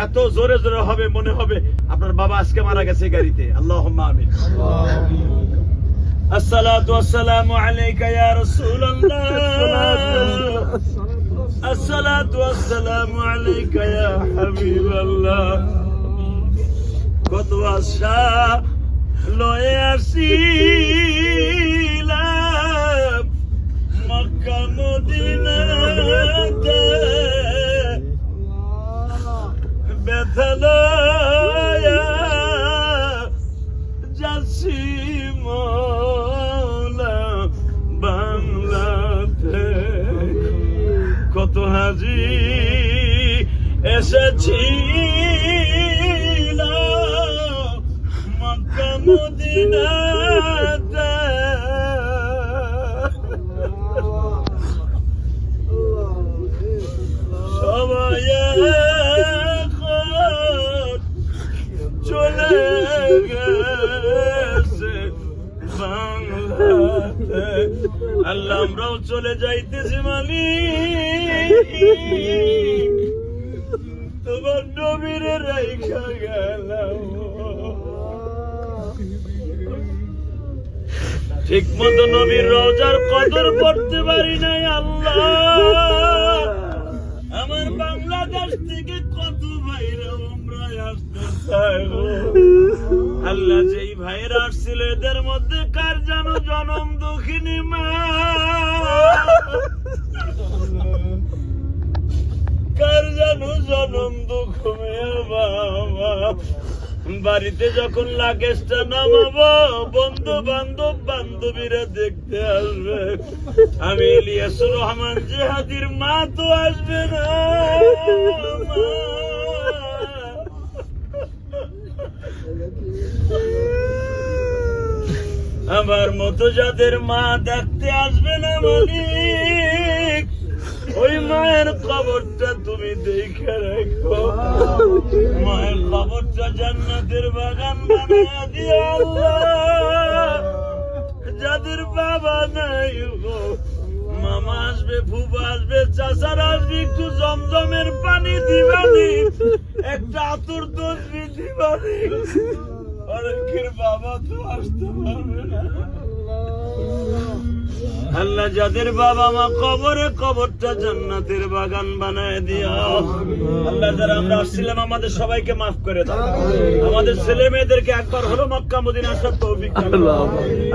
এত জোরে জোরে হবে মনে হবে আপনার বাবা আজকে মারা গেছে গাড়িতে আল্লাহ আমিন الصلاة والسلام عليك يا رسول الله الصلاة والسلام عليك يا حبيب الله কত আশা লয়ে আসিলাম কত হাজি এসেছি মক্কা বাংলাতে। আল্লাহ আমরাও চলে যাইতেছি মালিক তোমার নবীরে রাইখা ঠিক মতো নবীর রোজার কদর করতে পারি নাই আল্লাহ। আমার বাংলাদেশ থেকে কত ভাইরা আল্লাহ যেই ভাইরা আসছিল, এদের মধ্যে কার যেন জনম দুঃখিনী মা? যেন জনম দুঃখ বাড়িতে যখন লাগেজটা নামাবো বন্ধু বান্ধব বান্ধবীরা দেখতে আসবে। আমি ইলিয়াসুর রহমান জেহাদির মা তো আসবে না। আমার মতো যাদের মা দেখতে আসবে না মালিক। ওই মায়ের খবরটা তুমি দেখে রেখো। মায়ের খবরটা জান্নাতের বাগান বানিয়ে দিও আল্লাহ। যাদের বাবা নাই গো, মামা আসবে ফুবা আসবে, চাচার আসবে, একটু জমজমের পানি দিবানি, একটা আতুর দুধ দিবানি। অনেকের বাবা তো আসতে পারবে না। আল্লাহ যাদের বাবা মা কবরে কবরটা জান্নাতের বাগান বানায় দিও। আল্লাহ যারা আমরা আসছিলাম আমাদের সবাইকে মাফ করে দাও। আমাদের ছেলে মেয়েদেরকে একবার হলো মক্কা মদিনা আসার তৌফিক দাও।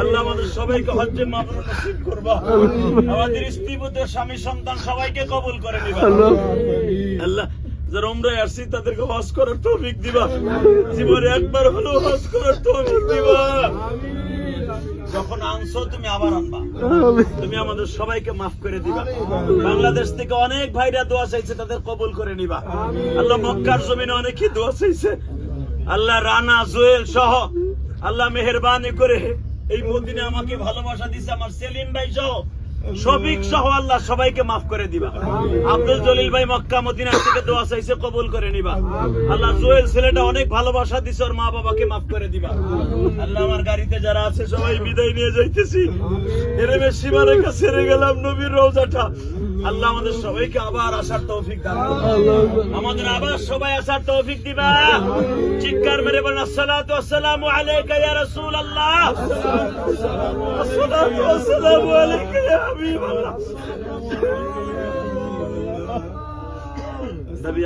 আল্লাহ। আমাদের সবাইকে হজ্জে মাবরুর নসিব করবা। আমাদের স্ত্রী পুত্র স্বামী সন্তান সবাইকে কবুল করে নিবা। আল্লাহ। যারা উমরায় আসছি তাদেরকে হজ করার তৌফিক দিবা। জীবনে একবার হলো হজ করার তৌফিক দিবা। যখন আনছো তুমি আবার আনবা। তুমি আমাদের সবাইকে মাফ করে দিবা। বাংলাদেশ থেকে অনেক ভাইরা দোয়া চাইছে তাদের কবুল করে নিবা। আল্লাহ মক্কার জমিনে অনেকই দোয়া চাইছে। আল্লাহ রানা জুয়েল সহ আল্লাহ মেহরবানি করে এই মদিনে আমাকে ভালোবাসা দিছে আমার সেলিম ভাই সহ। শফিক সহ আল্লাহ সবাইকে মাফ করে দিবা। আব্দুল জলিল ভাই মক্কা মদিনা থেকে দোয়া চাইছে কবুল করে নিবা। আল্লাহ জুয়েল ছেলেটা অনেক ভালোবাসা দিছে ওর মা বাবাকে মাফ করে দিবা। আল্লাহ আমার গাড়িতে যারা আছে সবাই বিদায় নিয়ে যাইতেছি। এরমে সীমারেখা ছেড়ে গেলাম নবীর রোজাটা আল্লাহ আমাদের সবাইকে আবার আসার তৌফিক দান আমাদের আবার সবাই আসার তৌফিক দিবা। চিৎকার মেরে বলেন আসসালাতু আসসালামু আলাইকা ইয়া রাসূলুল্লাহ। আসসালাতু আসসালামু আলাইকা।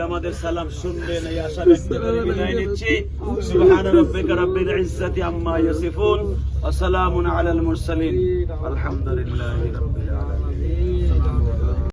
আমাদের সালাম শুনবেন, এই আশা ব্যক্ত করে বিদায় নিচ্ছি। সুবহান রাব্বিকা রাব্বিল ইজ্জাতি আম্মা ইয়াসিফুন, ওয়া সালামুন আলাল মুরসালিন। আলহামদুলিল্লাহি রাব্বিল আলামিন।